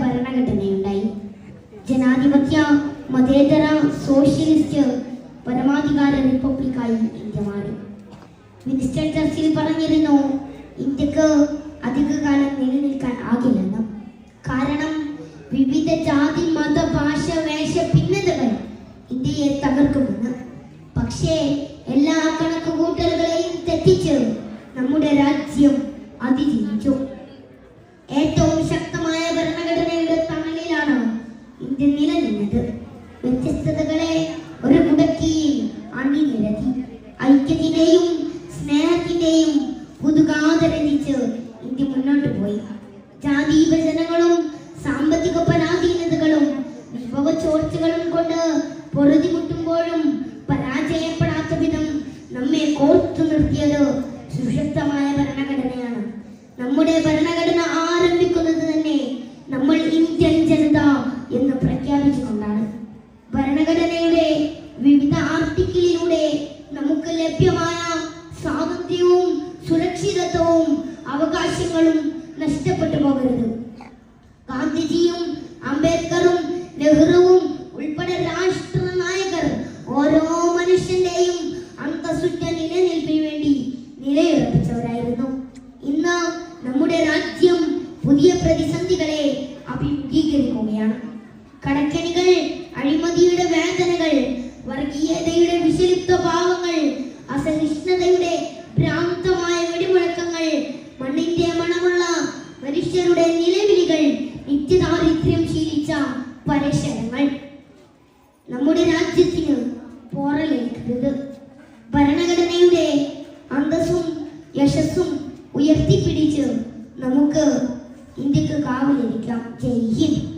ഭരണഘടനയുണ്ടായി. ജനാധിപത്യ മതേതര സോഷ്യലിസ്റ്റ് പരമാധികാര റിപ്പബ്ലിക്കായി ഇന്ത്യ മാറി. വിൻസ്റ്റൺ ചർച്ചിൽ പറഞ്ഞിരുന്നു ഇന്ത്യയ്ക്ക് അധികകാലം നിലനിൽക്കാൻ ആകില്ലെന്ന്. കാരണം വിവിധ ജാതി മത ഭാഷ വേഷ ഭിന്നതകൾ ഇന്ത്യയെ തകർക്കുമെന്ന്. പക്ഷേ എല്ലാ കണക്കുകൂട്ടലുകളെയും തെറ്റിച്ച് നമ്മുടെ രാജ്യം അതിജീവിച്ചു ഏറ്റവും സ്നേഹത്തിന്റെയും പുതുകാത രചിച്ച് ഇന്ത്യ മുന്നോട്ട് പോയി. ജാതി വിഭജനങ്ങളും സാമ്പത്തിക പരാധീനതകളും വിഭവ ചോർച്ചകളും കൊണ്ട് പൊറുതിമുട്ടുമ്പോഴും പരാജയപ്പെടാത്ത വിധം നമ്മെ കോർത്തു നിർത്തിയത് സുശക്തമായ ഭരണഘടനയാണ്. നമ്മുടെ ഭരണഘടന അവകാശങ്ങളും നഷ്ടപ്പെട്ടു പോകരുത്. ഗാന്ധിജിയും അംബേദ്കറും നെഹ്റുവും ഉൾപ്പെടെ രാഷ്ട്ര നായകർ ഓരോ മനുഷ്യന്റെയും അന്തസ്സുറ്റ നിലനിൽപ്പിന് വേണ്ടി നിലയുറപ്പിച്ചവരായിരുന്നു. ഇന്ന് നമ്മുടെ രാജ്യം പുതിയ പ്രതിസന്ധികളെ അഭിമുഖീകരിക്കുകയാണ്. കടക്കണികൾ അഴിമതിയുടെ വേദനകൾ വർഗീയതയുടെ വിഷലിപ്ത ഭാവങ്ങൾ അസഹിഷ്ണുതയുടെ ഭ്രാന്തമായ മനുഷ്യരുടെ നിലവിളികൾ നിത്യദാരിദ്ര്യം ശീലിച്ച പരശരങ്ങൾ. നമ്മുടെ രാജ്യത്തിന് പോറലേക്കരുത് ഭരണഘടനയുടെ അന്തസ്സും യശസ്സും ഉയർത്തിപ്പിടിച്ച് നമുക്ക് ഇന്ത്യയ്ക്ക് കാവലിരിക്കാം. ജയ് ഹിന്ദ്.